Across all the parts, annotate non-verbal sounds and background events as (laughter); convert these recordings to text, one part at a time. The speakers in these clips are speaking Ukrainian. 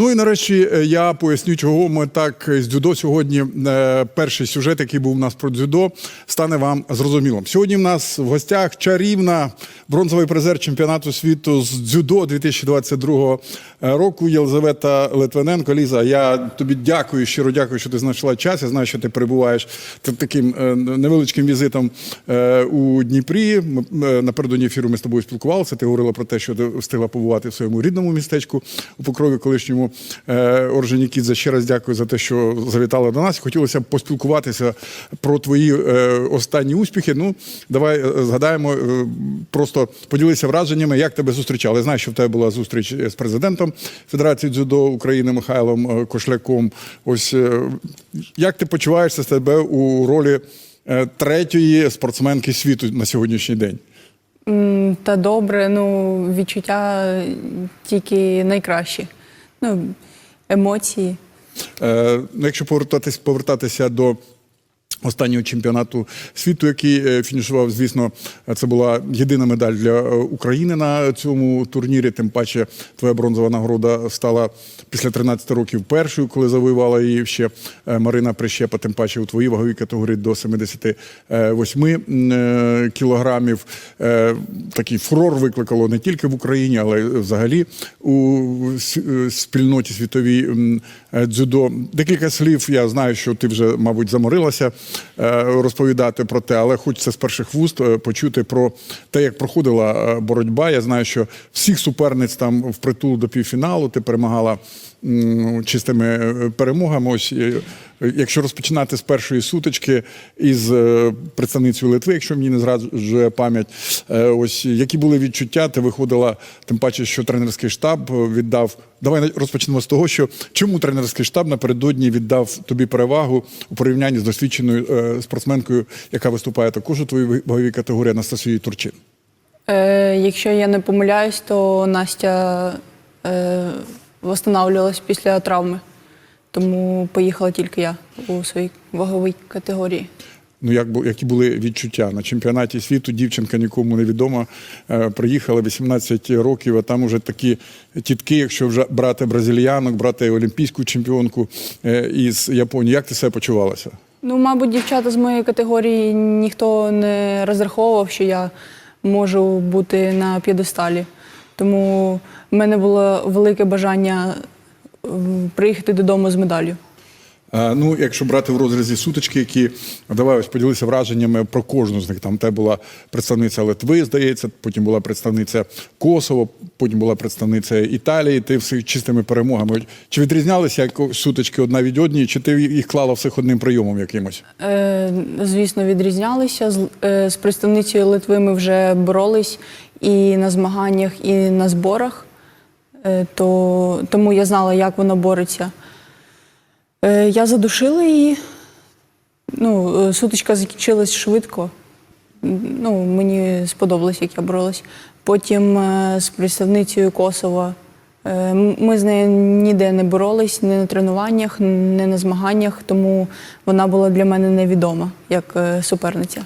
Ну і нарешті е, я поясню, чого ми так з дзюдо сьогодні. е, Перший сюжет, який був у нас про дзюдо, стане вам зрозумілим. Сьогодні в нас в гостях чарівна бронзовий призер чемпіонату світу з дзюдо 2022 року. Єлизавета Литвиненко. Ліза, я тобі дякую, щиро дякую, що ти знайшла час. Я знаю, що ти перебуваєш таким е, невеличким візитом е, у Дніпрі. Е, Напередодні ефіру ми з тобою спілкувалися. Ти говорила про те, що ти встигла побувати в своєму рідному містечку у Покрові, колишньому е, Орджонікідзе. Ще раз дякую за те, що завітала до нас. Хотілося б поспілкуватися про твої е, останні успіхи. Ну, давай е, згадаємо, просто поділися враженнями, як тебе зустрічали. Я знаю, що в тебе була зустріч з президентом Федерації дзюдо України Михайлом Кошляком. Ось як ти почуваєшся з тебе у ролі третьої спортсменки світу на сьогоднішній день? Та добре, ну відчуття тільки найкращі. Ну, емоції. Е, ну, якщо повертатись, повертатися до останнього чемпіонату світу, який е, фінішував, звісно, це була єдина медаль для е, України на цьому турнірі. Тим паче, твоя бронзова нагорода стала після 13 років першою, коли завоювала її ще е, Марина Прищепа, тим паче у твоїй ваговій категорії до 78 е, кілограмів. Такий фурор викликало не тільки в Україні, але й взагалі у спільноті світовій дзюдо. Декілька слів. Я знаю, що ти вже, мабуть, заморилася розповідати про те, але хочеться з перших вуст е, почути про те, як проходила е, боротьба. Я знаю, що всіх суперниць там впритул до півфіналу. Ти перемагала чистими е, перемогами. Ось е, якщо розпочинати з першої сутички із е, представницею Литви, якщо мені не зраджує пам'ять, ось які були відчуття, ти виходила, тим паче, що тренерський штаб віддав. Давай розпочнемо з того, що чому тренерський штаб напередодні віддав тобі перевагу у порівнянні з досвідченою спортсменкою, яка виступає також у твоїй ваговій категорії Анастасією Турчин. Е, якщо я не помиляюсь, то Настя е, восстанавливалась після травми. Тому поїхала тільки я у своїй ваговій категорії. Ну, як які були відчуття на чемпіонаті світу? Дівчинка нікому не відома. Е, приїхала 18 років, а там уже такі тітки, якщо вже брати бразильянок, брати олімпійську чемпіонку е, із Японії. Як ти себе почувалася? Ну, мабуть, дівчата з моєї категорії ніхто не розраховував, що я можу бути на п'єдесталі. Тому в мене було велике бажання приїхати додому з медаллю. Е, Ну, якщо брати в розрізі сутички, які давай ось поділися враженнями про кожну з них. Там те була представниця Литви, здається, потім була представниця Косово, потім була представниця Італії. Ти всіх чистими перемогами. Чи відрізнялися як сутички одна від однієї, чи ти їх клала всіх одним прийомом якимось? Е, звісно, відрізнялися. З, е, з представницею Литви ми вже боролись і на змаганнях, і на зборах. Е, то, тому я знала, як вона бореться. Е, я задушила її. Ну, е, сутичка закінчилась швидко. Ну, мені сподобалось, як я боролась. Потім е, з представницею Косова. Ми з нею ніде не боролись, ні на тренуваннях, ні на змаганнях, тому вона була для мене невідома як суперниця.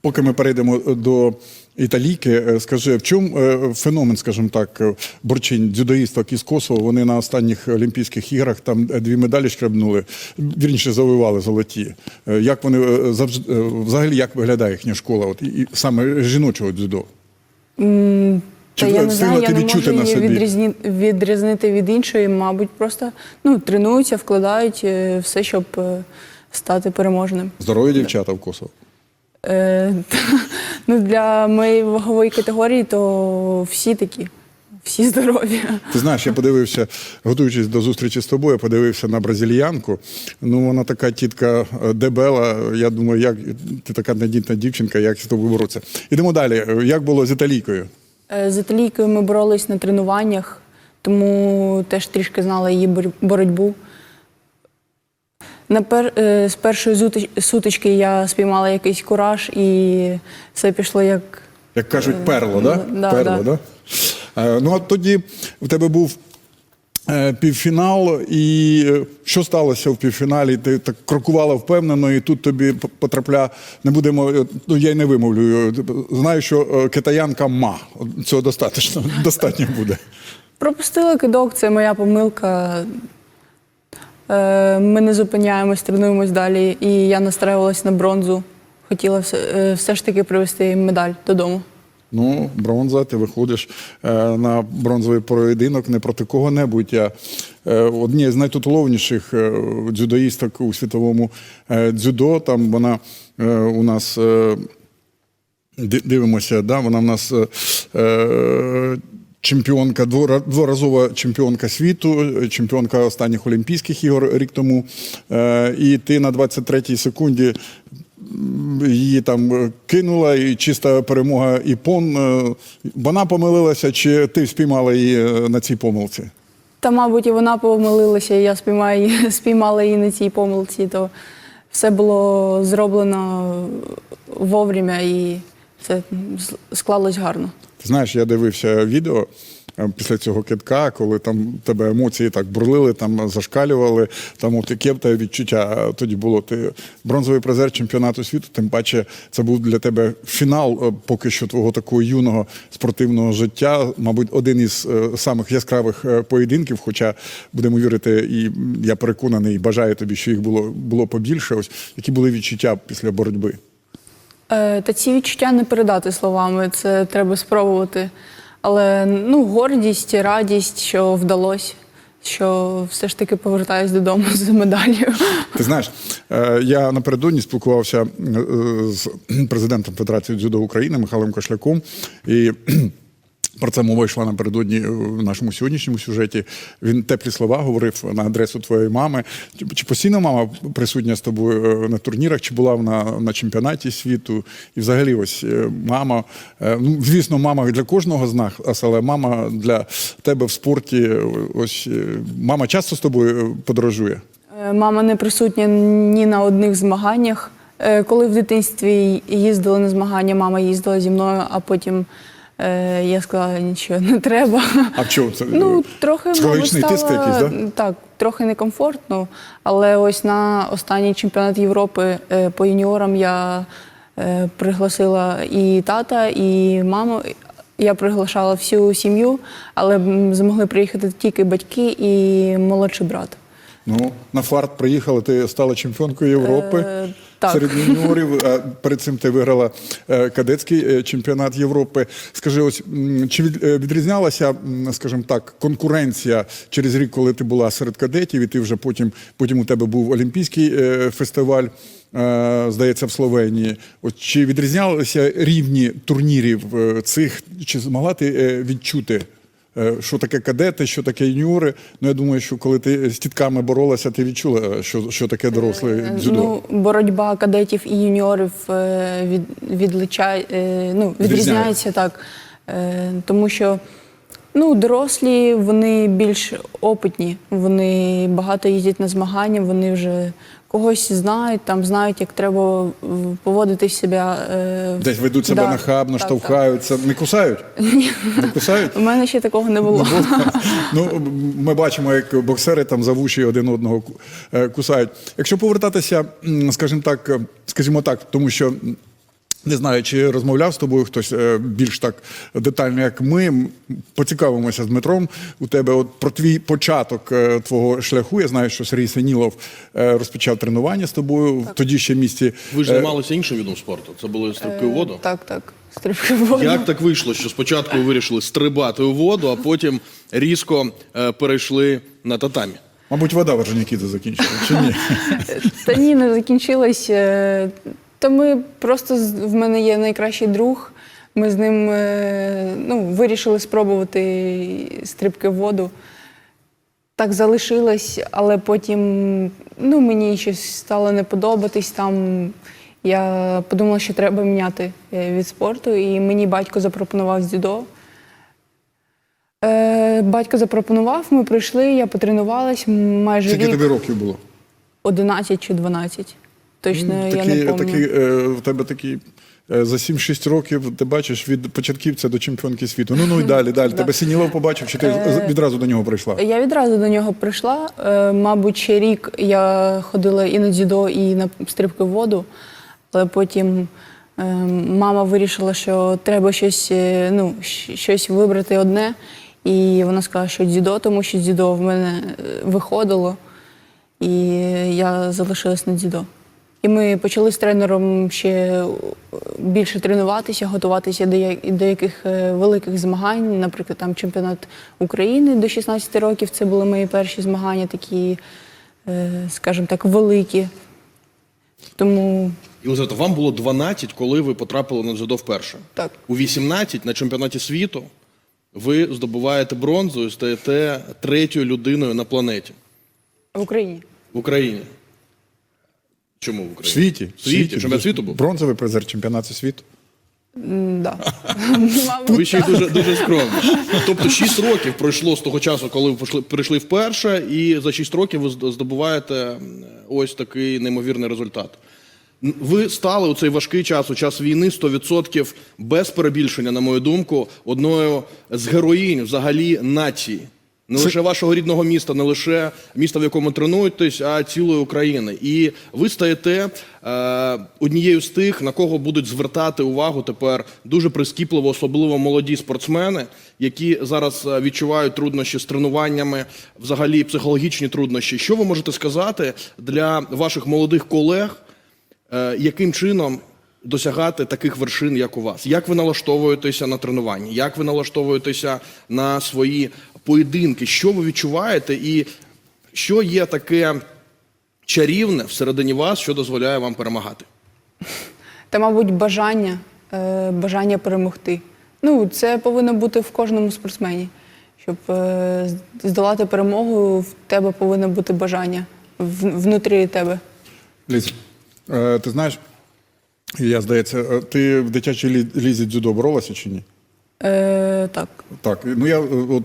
Поки ми перейдемо до італійки, е, скажи, в чому е, феномен, скажімо так, е, борчинь дзюдоїсток із Косово? Вони на останніх Олімпійських іграх там дві медалі шкребнули, вірніше завоювали золоті. Як вони завжди взагалі як виглядає їхня школа? От і- саме жіночого дзюдо? Чи Та я не знаю, я не можу її відрізні, відрізнити від іншої, мабуть, просто ну, тренуються, вкладають все, щоб стати переможним. Здорові дівчата в Косово. Е, (laughs) ну, для моєї вагової категорії, то всі такі, всі здорові. Ти знаєш, я подивився, готуючись до зустрічі з тобою, я подивився на бразильянку. Ну, вона така тітка е, дебела. Я думаю, як ти така надітна дівчинка, як з тобою боротися. Ідемо далі. Як було з італійкою? Е, З італійкою ми боролись на тренуваннях, тому теж трішки знала її бор- боротьбу. На пер... е, З першої сутички я спіймала якийсь кураж, і все пішло як Як кажуть, перло, да? да, перло, да. да? Е, Ну, а тоді в тебе був е, півфінал, і е, що сталося в півфіналі? Ти так крокувала впевнено, і тут тобі потрапля. Не будемо, е, ну я й не вимовлю. е, Знаю, що е, китаянка ма. Цього достатньо, (laughs) достатньо буде. Пропустила кидок, це моя помилка. Е, Ми не зупиняємось, тренуємось далі, і я настраювалась на бронзу. Хотіла все, е, все ж таки привезти медаль додому. Ну, бронза, ти виходиш е, на бронзовий поєдинок не проти кого-небудь, а однієї з найтитулованіших е, дзюдоїсток у світовому дзюдо. Там вона у нас дивимося, да, вона в нас чемпіонка, двора- дворазова чемпіонка світу, чемпіонка останніх Олімпійських ігор рік тому. Е, і ти на 23-й секунді її там кинула, і чиста перемога іпон. Е, Вона помилилася, чи ти спіймала її е, на цій помилці? Та, мабуть, і вона помилилася, і я спіймаю (laughs) спіймала її на цій помилці, то все було зроблено вовремя і це склалось гарно. Ти знаєш, я дивився відео е, після цього китка, коли там тебе емоції так бурлили, там зашкалювали. Там от яке тебе відчуття тоді було. Ти бронзовий призер чемпіонату світу. Тим паче, це був для тебе фінал е, поки що твого такого юного спортивного життя. Мабуть, один із е, самих яскравих е, поєдинків. Хоча будемо вірити, і я переконаний, і бажаю тобі, що їх було було побільше. Ось які були відчуття після боротьби. Е, Та ці відчуття не передати словами, це треба спробувати. Але ну, гордість, радість, що вдалося, що все ж таки повертаюсь додому (laughs) з медаллю. Ти знаєш, е, я напередодні спілкувався е, з президентом Федерації дзюдо України Михайлом Кошляком. І про це мова йшла напередодні в нашому сьогоднішньому сюжеті. Він теплі слова говорив на адресу твоєї мами. Чи, постійно мама присутня з тобою е, на турнірах, чи була вона на чемпіонаті світу? І взагалі, ось е, мама, е, ну звісно, мама для кожного з нас, але мама для тебе в спорті. е, Ось е, мама часто з тобою е, подорожує. Е, Мама не присутня ні на одних змаганнях. Е, Коли в дитинстві їздили на змагання, мама їздила зі мною, а потім е, я сказала, нічого не треба. А чого це? Ну, трохи мабуть, Психологічний тиск стало, якийсь, да? Так, трохи некомфортно. Але ось на останній чемпіонат Європи е, по юніорам я е, пригласила і тата, і маму. Я приглашала всю сім'ю, але м, змогли приїхати тільки батьки і молодший брат. Ну, на фарт приїхала, ти стала чемпіонкою Європи Е, так. серед юніорів. Перед цим ти виграла е, кадетський е, чемпіонат Європи. Скажи, ось чи е, відрізнялася, скажімо так, конкуренція через рік, коли ти була серед кадетів, і ти вже потім, потім у тебе був Олімпійський фестиваль. Здається, в Словенії. От чи відрізнялися рівні турнірів цих? Чи змогла ти відчути що таке кадети, що таке юніори. Ну я думаю, що коли ти з тітками боролася, ти відчула, е, що, що таке доросле Е, дзюдо. Ну, боротьба кадетів і юніорів е, від, відличає, е, ну, відрізняється так. Е, Тому що ну, дорослі вони більш опитні, вони багато їздять на змагання, вони вже когось знають, там знають, як треба поводити себе. е, Десь ведуть себе да, нахабно, так, штовхаються. Не кусають? (laughs) Не кусають? У мене ще такого не було. (laughs) Ну, ми бачимо, як боксери там за вуші один одного е, кусають. Якщо повертатися, скажімо так, скажімо так, тому що. Не знаю, чи розмовляв з тобою хтось е, більш так детально, як ми. Поцікавимося з Дмитром. У тебе от про твій початок е, твого шляху. Я знаю, що Сергій Синілов е, розпочав тренування з тобою в тоді ще місті. Ви ж займалися іншим видом спорту. Це були стрибки у воду. Так, так. Стрибки в воду. Як так вийшло, що спочатку ви вирішили стрибати у воду, а потім різко перейшли на татамі? Мабуть, вода в Орджонікідзе закінчила, чи ні? Та ні, не закінчилось. Та ми просто в мене є найкращий друг. Ми з ним е, ну, вирішили спробувати стрибки в воду. Так залишилось, але потім ну, мені щось стало не подобатись. Там я подумала, що треба міняти е, від спорту, і мені батько запропонував дзюдо. Е, Батько запропонував, ми прийшли, я потренувалась майже Скільки рік. тобі років було? 11 чи 12. Точно я не такі, е, в тебе такі е, за 7-6 років ти бачиш від початківця до чемпіонки світу. Ну ну і далі, далі. (laughs) Тебе Синілов побачив, чи ти Е, відразу до нього прийшла? Я відразу до нього прийшла. Мабуть, ще рік я ходила і на дзюдо, і на стрибки в воду, але потім мама вирішила, що треба щось, ну, щось вибрати одне. І вона сказала, що дзюдо, тому що дзюдо в мене виходило, і я залишилась на дзюдо. І ми почали з тренером ще е, більше тренуватися, готуватися до яких е, великих змагань, наприклад, там чемпіонат України до 16 років. Це були мої перші змагання, такі, е, скажімо так, великі. Тому Єлизавета, вам було 12, коли ви потрапили на дзюдо вперше. Так. У 18 на чемпіонаті світу ви здобуваєте бронзу і стаєте третьою людиною на планеті в Україні. в Україні. Чому в В Україні? світі. В світі. Чемпіонат світу був? Бронзовий призер чемпіонату світу. Да. (laughs) Ви ще й дуже, дуже скромні. Тобто 6 років пройшло з того часу, коли ви прийшли вперше, і за 6 років ви здобуваєте ось такий неймовірний результат. Ви стали у цей важкий час, у час війни, 100% без перебільшення, на мою думку, одною з героїнь взагалі нації. Не лише вашого рідного міста, не лише міста, в якому тренуєтесь, а цілої України. І ви стаєте е, однією з тих, на кого будуть звертати увагу тепер дуже прискіпливо, особливо молоді спортсмени, які зараз е, відчувають труднощі з тренуваннями, взагалі психологічні труднощі. Що ви можете сказати для ваших молодих колег, е, яким чином досягати таких вершин, як у вас? Як ви налаштовуєтеся на тренуванні? Як ви налаштовуєтеся на свої поєдинки? Що ви відчуваєте, і що є таке чарівне всередині вас, що дозволяє вам перемагати? Та, мабуть, бажання, е, бажання перемогти. Ну, це повинно бути в кожному спортсмені. Щоб е, здолати перемогу, в тебе повинно бути бажання в- внутрі тебе. Ліза, е, ти знаєш, я здається, е, ти в дитячій лі- лізі дзюдо боролася чи ні? Е, так. Так, ну я е, от,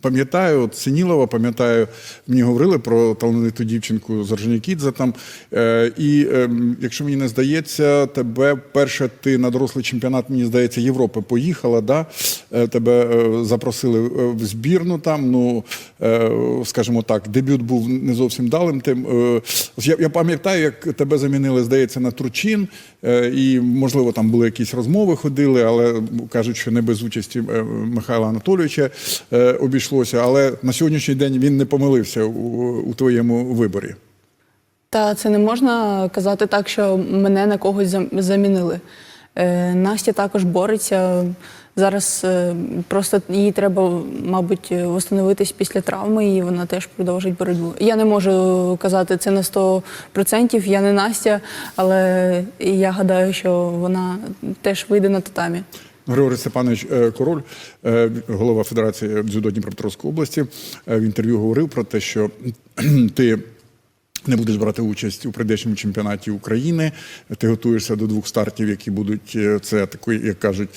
пам'ятаю, от Синілова, пам'ятаю, мені говорили про талановиту дівчинку з Орджонікідзе там. Е, і е, якщо мені не здається, тебе перше ти на дорослий чемпіонат, мені здається, Європи поїхала, да? Е, тебе е, запросили е, в збірну там. Ну, е, скажімо так, дебют був не зовсім далим. Тим. Е, я, я пам'ятаю, як тебе замінили, здається, на Турчин, е, і, можливо, там були якісь розмови, ходили, але кажуть, що не без участі е, Михайла Анатолійовича е, обійшлося. Але на сьогоднішній день він не помилився у, у твоєму виборі. Та це не можна казати так, що мене на когось замінили. Е, Настя також бореться. Зараз е, просто їй треба, мабуть, восстановитись після травми, і вона теж продовжить боротьбу. Я не можу казати це на 100%, я не Настя, але я гадаю, що вона теж вийде на татамі. Григорій Степанович е, Король, е, голова Федерації дзюдо Дніпропетровської області, е, в інтерв'ю говорив про те, що (clears throat) ти не будеш брати участь у прийдешньому чемпіонаті України. Ти готуєшся до двох стартів, які будуть це такий, як кажуть,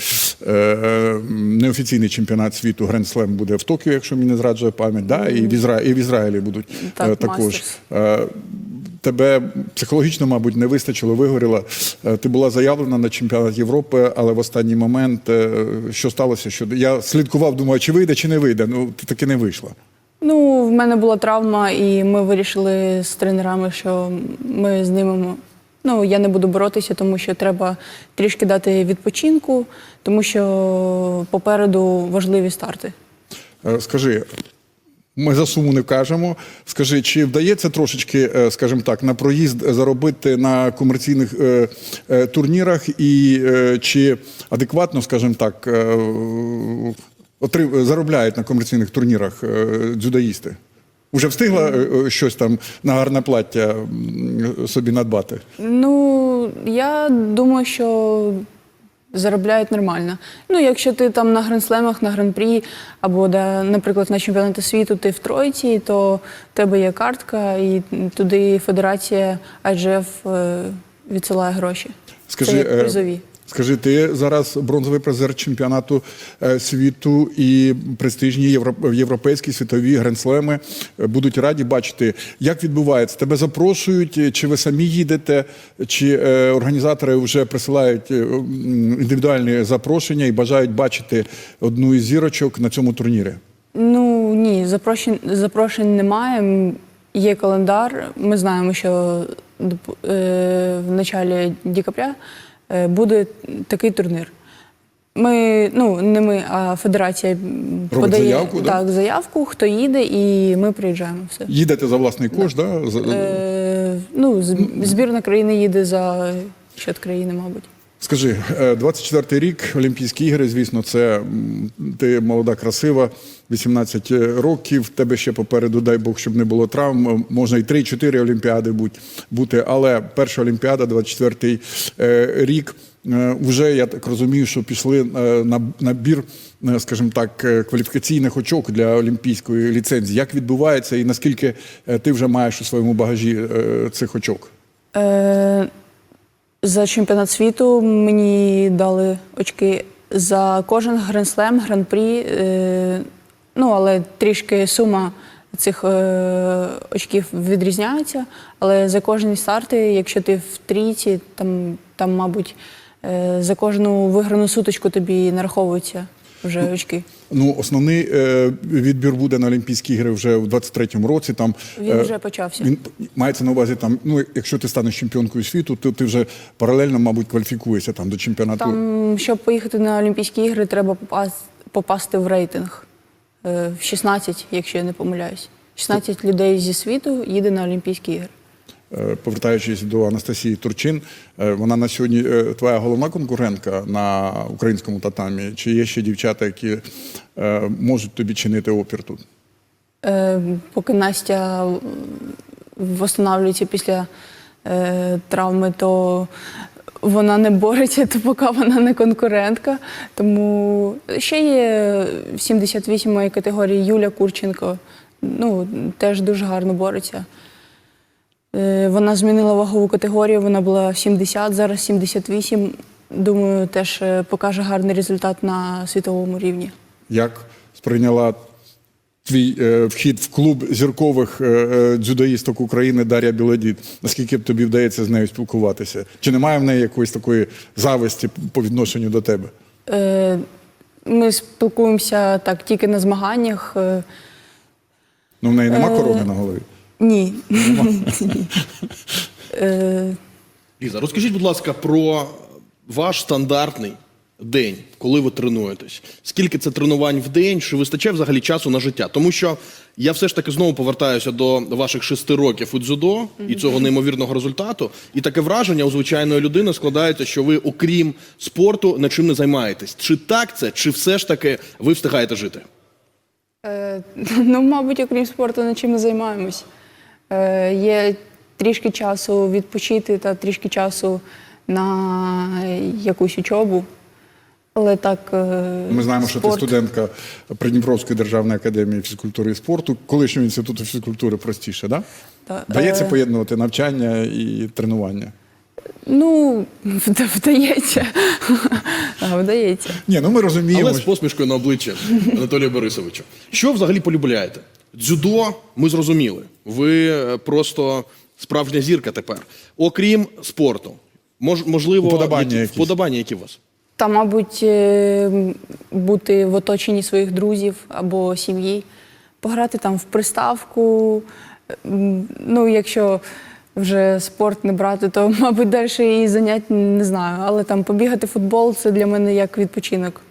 неофіційний чемпіонат світу Гренд Слем буде в Токіо, якщо мені не зраджує пам'ять. Да? І в Ізра... і в Ізраїлі будуть Так, також. Мастерс. Тебе психологічно, мабуть, не вистачило, вигоріла. Е, Ти була заявлена на чемпіонат Європи, але в останній момент е, що сталося? Що я слідкував, думаю, чи вийде, чи не вийде. Ну ти таки не вийшла. Ну, в мене була травма, і ми вирішили з тренерами, що ми знімемо. Ну, я не буду боротися, тому що треба трішки дати відпочинку, тому що попереду важливі старти. Е, Скажи, ми за суму не кажемо. Скажи, чи вдається трошечки, е, скажімо так, на проїзд заробити на комерційних е, е, турнірах, і чи адекватно, скажімо так, заробляють на комерційних турнірах дзюдоїсти? Уже встигла щось там на гарне плаття собі надбати? Ну, я думаю, що заробляють нормально. Ну, якщо ти там на гранд-слемах, на гран-прі, або, де, наприклад, на чемпіонаті світу ти в тройці, то в тебе є картка, і туди федерація IGF е, відсилає гроші. Скажи, Це як е, призові. Скажи, ти зараз бронзовий призер чемпіонату е, світу і престижні євро- європейські світові гренслеми е, будуть раді бачити, як відбувається. Тебе запрошують, чи ви самі їдете, чи е, організатори вже присилають індивідуальні запрошення і бажають бачити одну із зірочок на цьому турнірі. Ну ні, запрошень, запрошень немає. Є календар. Ми знаємо, що е, в началі декабря буде такий турнір. Ми, ну не ми, а федерація Робить подає заявку, да? так, заявку, хто їде, і ми приїжджаємо. Все. Їдете за власний кошт, да? За- Е, ну, з- збірна країни їде за счет країни, мабуть. Скажи, е, 24-й рік, Олімпійські ігри, звісно, це ти молода, красива, 18 років, в тебе ще попереду, дай Бог, щоб не було травм. Можна і 3-4 Олімпіади бути, але перша Олімпіада, 24-й е, рік. е, Вже я так розумію, що пішли е, на набір, е, скажімо так, е, кваліфікаційних очок для олімпійської ліцензії. Як відбувається і наскільки е, ти вже маєш у своєму багажі е, цих очок? За чемпіонат світу мені дали очки за кожен гран-слем, гран-прі. Ну, але трішки сума цих е, очків відрізняється. Але за кожні старти, якщо ти в трійці, там, там мабуть, е, за кожну виграну суточку тобі нараховуються вже очки. Ну, основний е, відбір буде на Олімпійські ігри вже у 23-му році. Там Він е, вже почався. Він мається на увазі там. Ну, якщо ти станеш чемпіонкою світу, то ти вже паралельно, мабуть, кваліфікуєшся там до чемпіонату. Там, щоб поїхати на Олімпійські ігри, треба попасти, попасти в рейтинг е, в 16, якщо я не помиляюсь. 16 людей зі світу їде на Олімпійські ігри. Е, Повертаючись до Анастасії Турчин, е, вона на сьогодні е, твоя головна конкурентка на українському татамі. Чи є ще дівчата, які можуть тобі чинити опір тут? Поки Настя встановлюється після травми, то вона не бореться, то поки вона не конкурентка. Тому ще є в 78 моїй категорії Юля Курченко. Ну, теж дуже гарно бореться. Е, Вона змінила вагову категорію, вона була 70, зараз 78. Думаю, теж е, покаже гарний результат на світовому рівні. Як сприйняла твій е, вхід в клуб зіркових е, е, дзюдоїсток України Дар'я Білодід? Наскільки б тобі вдається з нею спілкуватися? Чи немає в неї якоїсь такої зависті по відношенню до тебе? Е, Ми спілкуємося так тільки на змаганнях. Ну, в неї нема Е, корони на голові. Ні. Е, Ліза, розкажіть, будь ласка, про ваш стандартний день, коли ви тренуєтесь. Скільки це тренувань в день? Чи вистачає взагалі часу на життя? Тому що я все ж таки знову повертаюся до ваших шести років у дзюдо і цього неймовірного результату. І таке враження у звичайної людини складається, що ви, окрім спорту, нічим не займаєтесь. Чи так це, чи все ж таки ви встигаєте жити? е, Ну, мабуть, окрім спорту, нічим не займаємось. Е, Є трішки часу відпочити та трішки часу на якусь учобу. Але так. е, Ми знаємо, що ти студентка Придніпровської державної академії фізкультури і спорту, колишнього інституту фізкультури простіше, да? Та, Дається е, поєднувати навчання і тренування. Ну, вдається. (laughs) А, Вдається. Ні, ну ми розуміємо. Але з посмішкою на обличчі Анатолія Борисовича. Що взагалі полюбляєте? Дзюдо, ми зрозуміли. Ви е, просто справжня зірка тепер. Окрім спорту, мож, можливо, Уподобання які, якісь. вподобання, які у вас? Та, мабуть, е, бути в оточенні своїх друзів або сім'ї, пограти там в приставку. Ну, якщо вже спорт не брати, то, (laughs) мабуть, далі і занять не знаю. Але там побігати в футбол це для мене як відпочинок.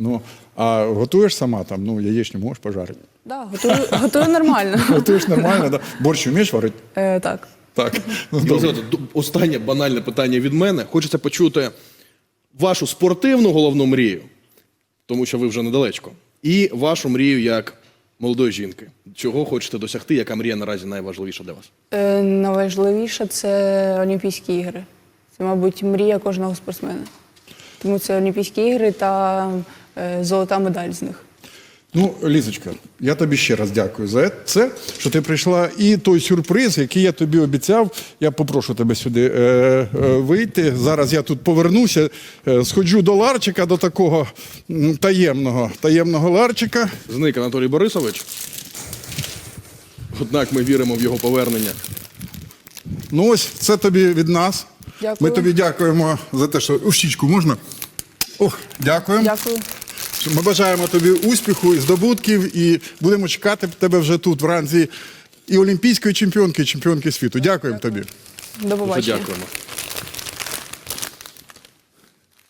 Ну, а готуєш сама там, ну, яєчню можеш пожарити. Да, готую, готую нормально. (laughs) Готуєш нормально, да? Борщ вмієш варити? Е, так. Так. Ну, добре. Єлизавета, д- останнє банальне питання від мене. Хочеться почути вашу спортивну головну мрію, тому що ви вже недалечко, і вашу мрію як молодої жінки. Чого хочете досягти, яка мрія наразі найважливіша для вас? Е, найважливіше це Олімпійські ігри. Це, мабуть, мрія кожного спортсмена. Тому це Олімпійські ігри та золота медаль з них. Ну, Лізочка, я тобі ще раз дякую за це, що ти прийшла. І той сюрприз, який я тобі обіцяв, я попрошу тебе сюди е, е, вийти. Зараз я тут повернуся, е, сходжу до Ларчика, до такого таємного, таємного Ларчика. Зник Анатолій Борисович. Однак ми віримо в його повернення. Ну ось це тобі від нас. Дякую. Ми тобі дякуємо за те, що у щічку можна. Ох, дякуємо. Дякую. Ми бажаємо тобі успіху і здобутків, і будемо чекати тебе вже тут, в ранзі і олімпійської чемпіонки, і чемпіонки світу. Дякуємо тобі. До Дуже дякуємо.